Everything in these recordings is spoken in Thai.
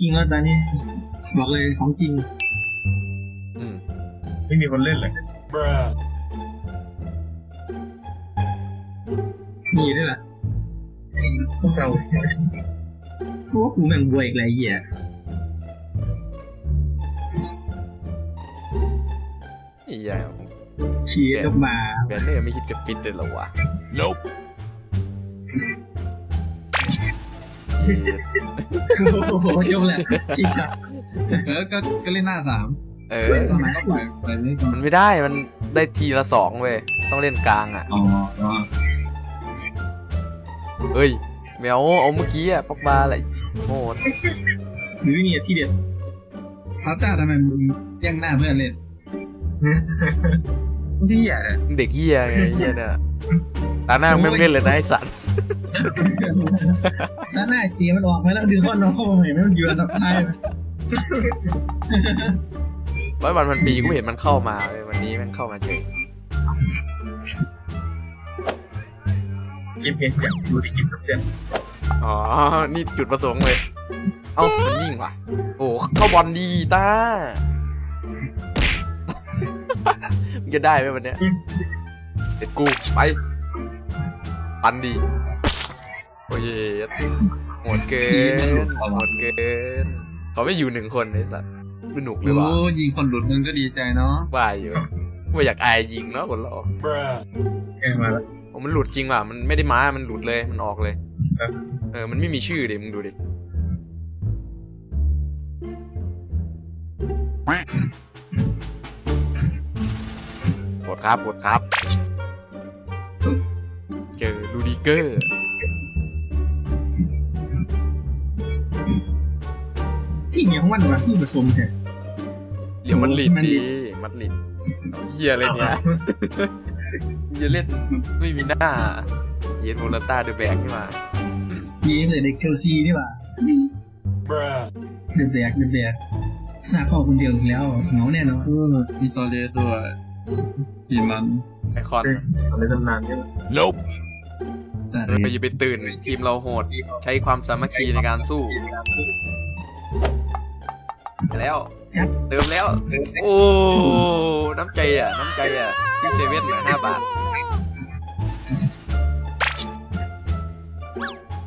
จริงแล้วตอนนี้บอกเลยของจริง อืมไม่มีคนเล่นเลยมีด้วยล่ะพวกเราพวกกูแม่งบวยอีกไรเหี้ยไอ้เหี้ยเชียร์กับบาร์แบนเนอร์ไม่คิดจะปิดเลยเหรอวะ nope โอ้โหยกแหละที่ชอบเออก็ก็เล่นหน้าสามเออตอนนั้นก็ปล่อยปล่อยเลยก่อนมันไม่ได้ มันได้ทีละสองเว้ย ต้องเล่นกลางอะ อ๋ออ๋อเฮ้ยแมวเอาเมื่อกี้อะปอกบาอะไรโง่หรือเนี่ยที่เด็ดพาต้าทำไมมึงแย่งหน้าเพื่อนเล่นที่ใหญ่เด็กเหี้ยไงเหี้ยเนี่ย ตาหน้าไม่เล่นเลยนะไอ้สัตว์ถ้าหน้าเตียมันออกมาแล้วดึงข้อน้องเข้ามาใหม่ไม่มันยืนทับท้ายไหมร้อยวันพันปีกูเห็นมันเข้ามาเว้ยวันนี้มันเข้ามาเฉยกินเพียงอยากดูที่กินกับเพื่อนอ๋อ นี่จุดประสงค์เลย เอ้ามันยิ่งว่ะ โอ้เข้าบอลดีตามึงจะได้ไหมวันเนี้ยเด็ดกูไป ปันดี โอ้ยโหดเกินโหดเกิน เขาไม่อยู่หนึ่งคนเลยสัตว์สนุกเลยโอ้ว่ะยิงคนหลุดมึงก็ดีใจเนาะว่าอยู่ว่าอยากอายยิงเนาะคนเราแกมาแล้วโอ้มันหลุดจริงว่ะ มันไม่ได้ม้า มันหลุดเลย มันออกเลยครับเออ มันไม่มีชื่อดิมึงดูดิกดครับกดครับเจอลูดิ เกอร์ ที่เหนียวของมันวะที่ผสมแท้เรียวมันลิดมันลิดีดมันลิดเฮียอะไรเนี่ยจะเล่นไม่มีหน้าเย็นโมลต้าเดอะแบกนี่มายีมเลยเด็กเชลซีนี่หว่าเดือดแดกเดือดแดกหน้าพ่อคนเดียวอีกแล้วเหงาแน่นอนเออมีตอเลสด้วยทีมมันไอคอนอะไรตำนานเนี่ยแต่ เราอย่าไปตื่นทีมเราโหด ใช้ความสามัคคีในการสู้ไปแล้วเติมแล้ว โอ้ น้ำใจอะ น้ำใจอะ ที่เซเว่นอะห้าบาท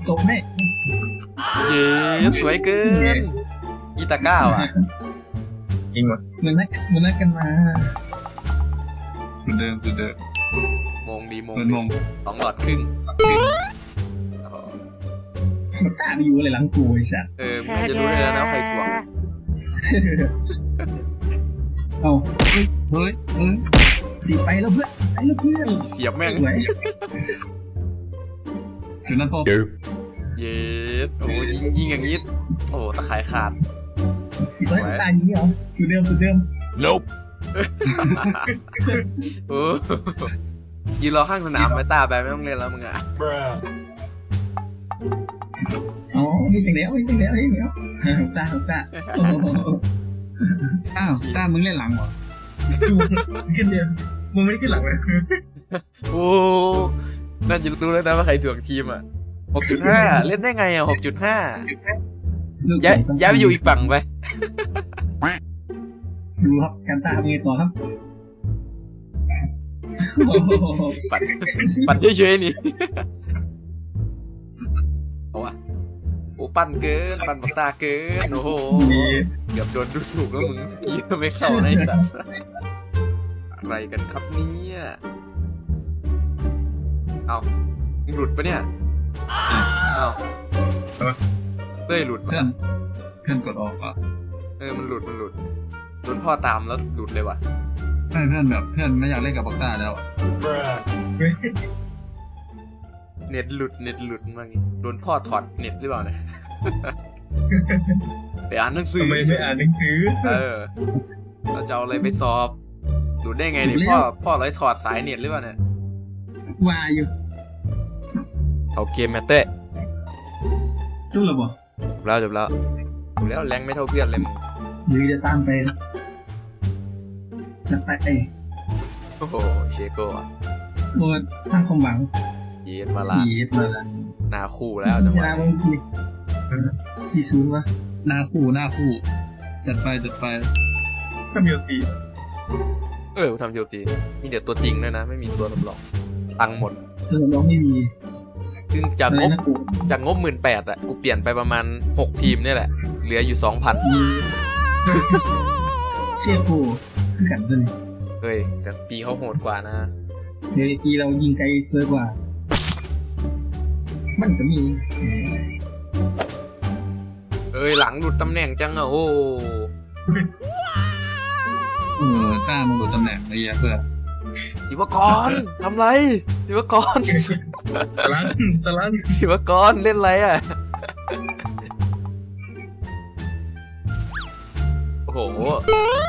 ตบให้เย้สวยเกินอีตาก้าอะจริงวะเหมือนนัดเหมือนนัดกันมาสุดเดิมสุดเดิมมงดีมงเหมือนดีมงสองหลอดครึ่งอ๋อมัน ตาไปอยู่อะไรหลังกูไอ้สัสเออมึงจะรู้เลยนะว่าใครถ่วงเอาเฮ้ยเฮ้ยติดไฟแล้วเพื่อนไฟแล้วเพื่อนเสียบแม่งสวยจุดนั้นพอเย็ดโอ้ยิงยิงอย่างนี้โอ้ตะไคร้ขาดสวยตาอย่างนี้เหรอสุดเดิมสุดเดิมโอ้ ยืนรอข้างสนามไปตาไปไม่ต้องเล่นแล้วมึงอะ อ๋อเฮ้ยจังแล้วเฮ้ยจังแล้วเฮ้ยแล้วตาตาโอ้โหอ้าวต้ามึงเล่นหลังเหรอดูขึ้นเดียวมึงไม่ได้ขึ้นหลังเลยโอ้น่าจะรู้แล้วนะว่าใครถ่วงทีมอะหกจุดห้าเล่นได้ไงอะหกจุดห้าลูกย้ายสองสมย้ายไปอยู่อีกฝั่งไป ดูครับการตาทำไงต่อครับโอ้โห ปัดปัดเฉยๆนี่เอาวะโอ้ปั่นเกินปั่นปากตาเกินโอ้โหนี่เกือบโดนดูถูกแล้วมึงเมื่อกี้ไม่เข้าในะไอ้สัตว์อะไรกันครับเนี่ยเอามึงหลุดปะเนี่ยเอาเต้ยหลุดเพื่อปะนเพื่อนกดออกอะเออมันหลุดมันหลุดโดนพ่อตามแล้วหลุดเลยว่ะ ใช่เพื่อนแบบเพื่อนไม่อยากเล่นกับบักต้าแล้วอะเน็ตหลุดเน็ตหลุดมางี้โดนพ่อถอดเน็ตหรือเปล่าเนี่ย ไปอ่านหนังสือ ทำไมไม่อ่านหนังสือ เออเราจะเอาอะไรไปสอบ หลุดได้ไงเนี่ยพ่อพ่อร้อยถอดสายเน็ตหรือเปล่าเนี่ย วาอยู่เอาเกมแมตเต้จุ๊บหรอบ่จบแล้วจบแล้วจบแล้วแรงไม่เท่าเพื่อนเลยมึงหรือจะตามไปครับ จะไปเอ้ยโอ้โหเชโก้อะโคตรสร้างความหวังเย็นมาละผีมาละหนาคู่แล้วจังหเววะลาบานี้งทีกี่ศูนย์วะนหน้าคู่หน้าคู่ จัดไปจัดไปทำยูซีเออกูทำโยตีมีเดี๋ยวตัวจริงด้วยนะ ไม่มีตัวสำรองตังค์หมดเจอน้องไม่มีซึ่งจากอะไรงบนะกูจากงบหมื่นแปดอะกูเปลี่ยนไปประมาณหกทีมเนี่ยแหละ เหลืออยู่สองพันมีเชื่อกู คือกันตัวนี้เฮ้ยแต่ปีเขาโหดกว่านะเดี๋ยวปีเรายิงไกลสวยกว่า มันก็มีเอ้ยหลังหลุดตำแหน่งจังอะโอ้เออต้ามาหลุดตำแหน่งไอ้เหี้ยเพื่อนศิวกรทำไรศิวกรสลันสลันศิวกรเล่นอะไรอะ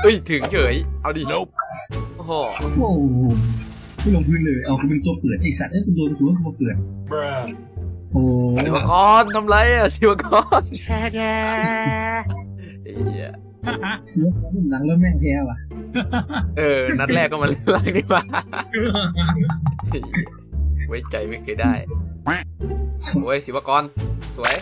เอ้ยถึงเฉย เอาดิโอ้โหโอ้โหไม่ลงพื้นเลย เอาคุณเป็นตัวเปิดไอสัตว์ไอ้ยคุณโดนสูงตัวเปิดโอ้ศิวกรทำไรอะศิวกรแช่แช่เหี้ยเชื้อผมหลังแล้วแม่งแพ้ว่ะ เออ นัดแรกก็มาเล่นไล่นี่มาไว้ใจไม่เคยได้โอ้ยศิวกรสวย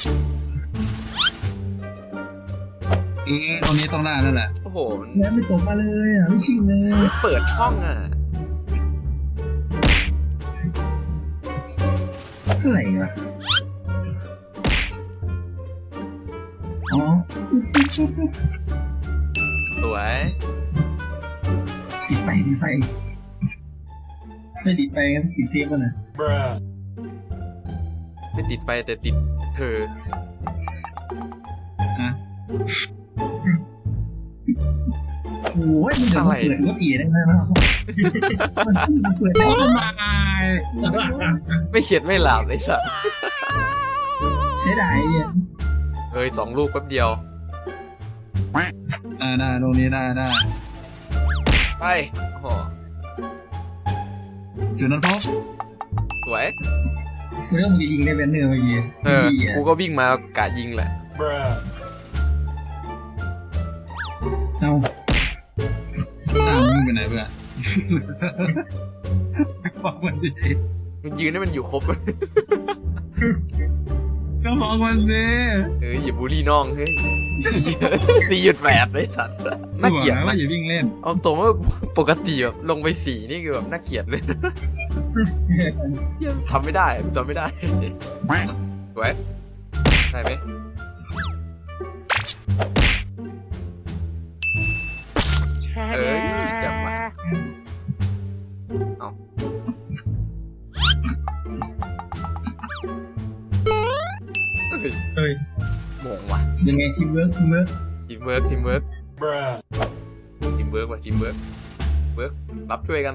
เออตรงนี้ต้องหน้านั่นแหละโอ้โหแม่ไม่ตกมาเลยอะไม่ชิงเลยเปิดช่องอะเท่าไหร่วะอ๋อปุ๊บปุ๊บปุ๊บปุ๊บสวยติดไฟติดไฟไม่ติดไฟกันติดเซฟมันนะไม่ติดไฟแต่ติดเธอโอ้ ยมันเดี๋ยวมันเปิดรถเอียได้ไหมนะมันเปิดได้ทำไมไม่เขียนไม่หลับไอ้สัสเสียดายอะเฮ้ยสองลูกแป๊บเดียวได้ได้ตรงนี้ได้ได้ไปโอ้โหจุดนั้นพบสวยกูเรื่องมึงจะยิงได้แบนเนอร์เมื่อกี้เออสี่อะกูก็วิ่งมากะยิงแหละเอา ต้ามึงไปไหนเพื่อนบอกมันดิมันยืนให้มันอยู่ครบ ก็บอกมันสิเฮ้ยอย่าบูลลี่น้องเฮ้ยตีหยุดแปดไอ้สัสน่าเกลียดบอกนะว่าอย่าวิ่งเล่น เอาตรงว่าปกติแบบลงไปสี่นี่คือแบบน่าเกลียดเลยเหี้ยทำไม่ได้ทำไม่ได้สวยได้ไหม ยังไงทีมเวิร์กทีมเวิร์กทีมเวิร์กทีมเวิร์กทีมเวิร์กว่ะทีมเวิร์กเวิร์กรับช่วยกัน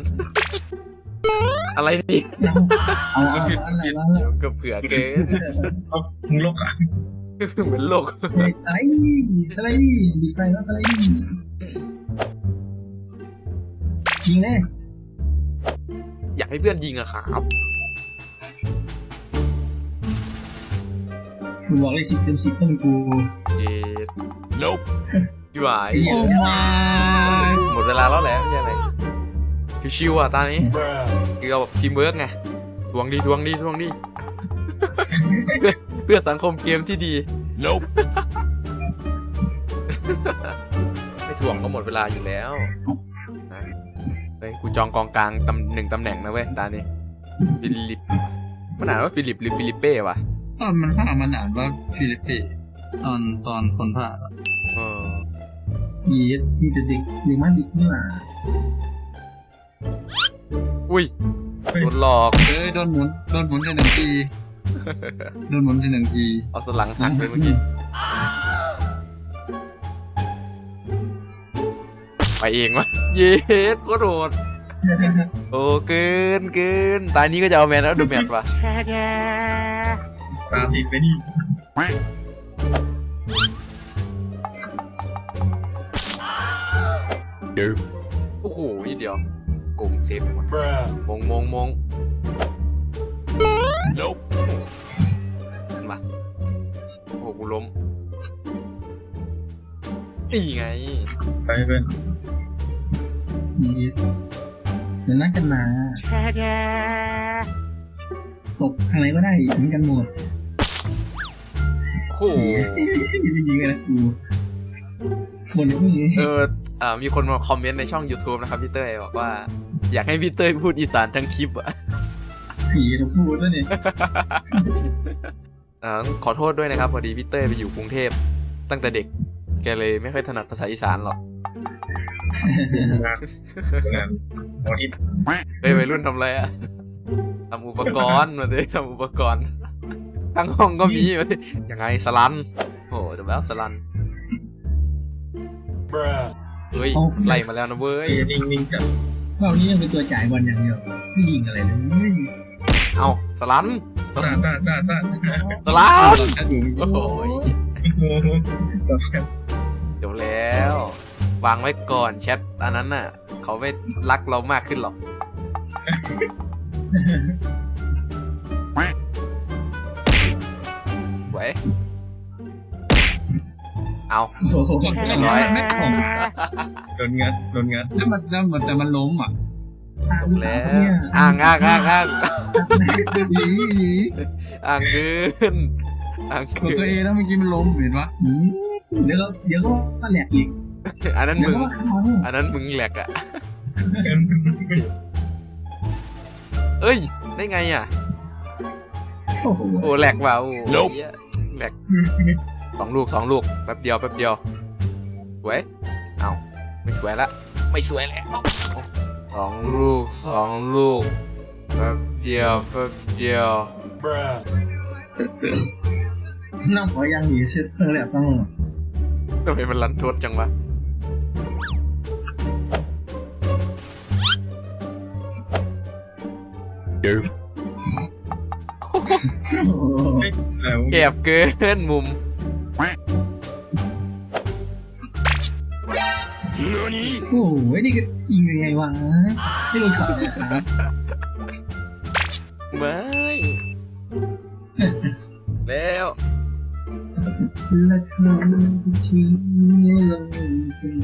อะไรนี่เอาเอาเอาอะไรวะเดี๋ยวก็เผื่อเกินเอามึงโลกอะเหมือนโลกสไลด์นี่สไลด์นี่ดีไฟแล้วสไลด์นี่ยิงแน่อยากให้เพื่อนยิงอะครับ กูบอกเลยสิบเต็มสิบต้องเป็นกูเอ็ด nope พี่หวายไอ้เหี้ยโอ้มาหมดเวลาแล้วแหละไม่ใช่อะไรชิวๆอะตอนนี้คือเอาแบบทีมเวิร์กไงทวงดีทวงดีทวงดีเพื่อเพื่อสังคมเกมที่ดี nope ไม่ถ่วงก็หมดเวลาอยู่แล้วนะเฮ้ยกูจองกองกลางตำหนึ่งตำแหน่งนะเว้ยตานี้ฟิลิปมันอ่านว่าฟิลิปหรือฟิลิปเป้วะ ตอนมันภาคมันอ่านว่าฟิลิปปินส์ตอนตอนคนภาคอะเออมีมีแต่เด็กเด็กมันเด็กนี่หว่าอุ้ยโดนหลอกเอ้ยโดนหมุนโดนหมุนทีหนึ่งทีโดนหมุนทีหนึ่งทีเอาสลังหักเลยเมื่อกี้ไปเองวะเย็ดโคตรโหดโอ้เกินเกินตานี้ก็จะเอาแมนแล้วดูแมนว่ะ ตามติดไปนี่โอ้โหนิดเดียวโกงเซฟไปหมดมงมงมงขึ้นมาโอ้โหกูล้มนี่ไง ไปเพื่อนมีเดี๋ยวนัดกันมาตกทางไหนก็ได้เหมือนกันหมด โอ้โหไม่ยิงเลยนะกูบนพวกนี้เอออ่อมีคนมาคอมเมนต์ในช่อง YouTube นะครับพี่เต้ยบอกว่า อยากให้พี่เต้ยพูดอีสานทั้งคลิปอะผีต้องพูดแล้วเนี่ยอ่อขอโทษด้วยนะครับ พอดีพี่เต้ยไปอยู่กรุงเทพตั้งแต่เด็ก แกเลยไม่ค่อยถนัดภาษาอีสานหรอกงาอที่เฮ้ยวัยรุ่นทำอะไรอะทำอุปกรณ์มาดิทำอุปกรณ์ ข้างห้องก็มีมาดิยังไงสลันโอ้โหจบแล้วสลันเฮ้ยไล่มาแล้วนะเว้ยไอ้นิ่งนิ่งจับเป้านี้ยังเป็นตัวจ่ายบอลอย่างเดียวไม่ยิงอะไรเลยไม่เอาสลันตาตาตาตาสลันแชทอยู่โอ้โหโอ้โหต่อแชมป์จบแล้ว วางไว้ก่อนแชทอันนั้นน่ะ เขาไม่รักเรามากขึ้นหรอก ไว้เอาโอ้โหกดจังหวะมันไม่ของโดนงัดโดนงัดแล้วมันแล้วมันแต่มันล้มอะตามแล้วเนี่ยอ่างอ่างอ่างอ่างหนีหนีอ่างเกินอ่างกดเกิตัวเอนแล้วเมื่อกี้มันล้มเห็นปะอืมเดี๋ยวก็เดี๋ยวก็มาแหลกอีกอันนั้นเดี๋ยวมึง ก็มาขอนอันนั้นมึงแหลกอะเอ้ย ได้ไงอะ โอ้โหโอ้แหลกว่ะโอ้เหี้ย แหลกสองลูกสองลูกแป๊บเดียวแป๊บเดียวสวยเอาไม่สวยละไม่สวยแล้วสองลูกสองลูกแป๊บเดียวแป๊บเดียวน้ำขอยังดีเซ็ตเพิ่งแหลกต้องทำไมมันรันทดจังวะโอ้โหแล้ว แคบเกินมุมโอ้โหนี่ก็ยิงยังไงวะไม่รู้ช็อตเลยครับไม่แล้วและคำที่เราเป็น